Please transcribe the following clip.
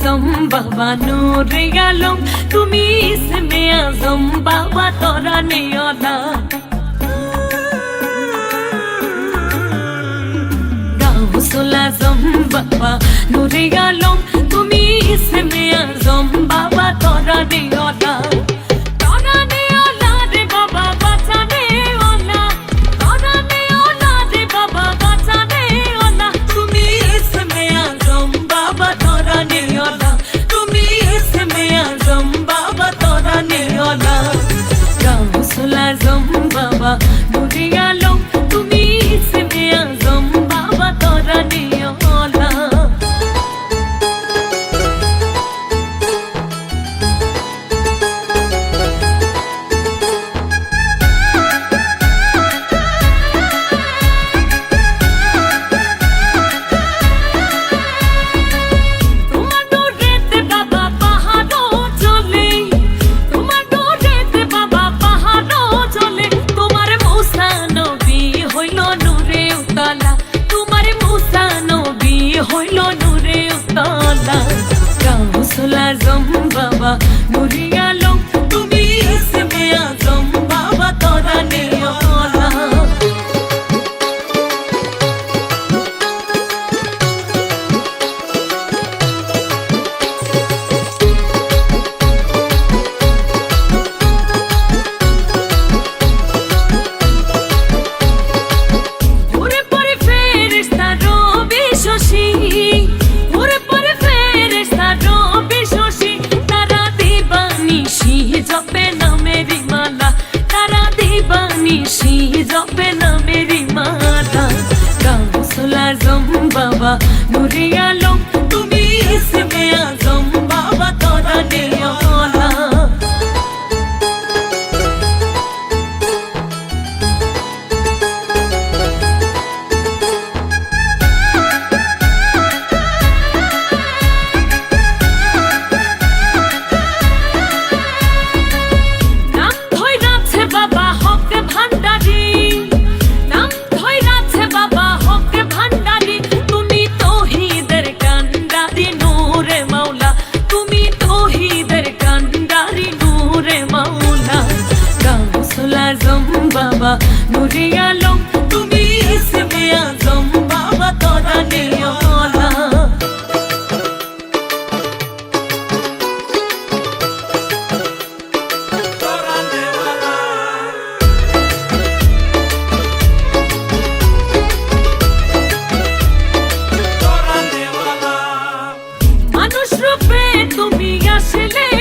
আজম বাবা নূরে আলম তুমি ইসমে আজম বাবা তোরা নিও না গাউসুল আজম বাবা নূরে আলম का हौसला जम बाबा नुरिया முறையால் আজম বাবা নুরে আলম তুমি ইসমে আজম বাবা তোরা নিও মানুষ রূপে তুমি আসলে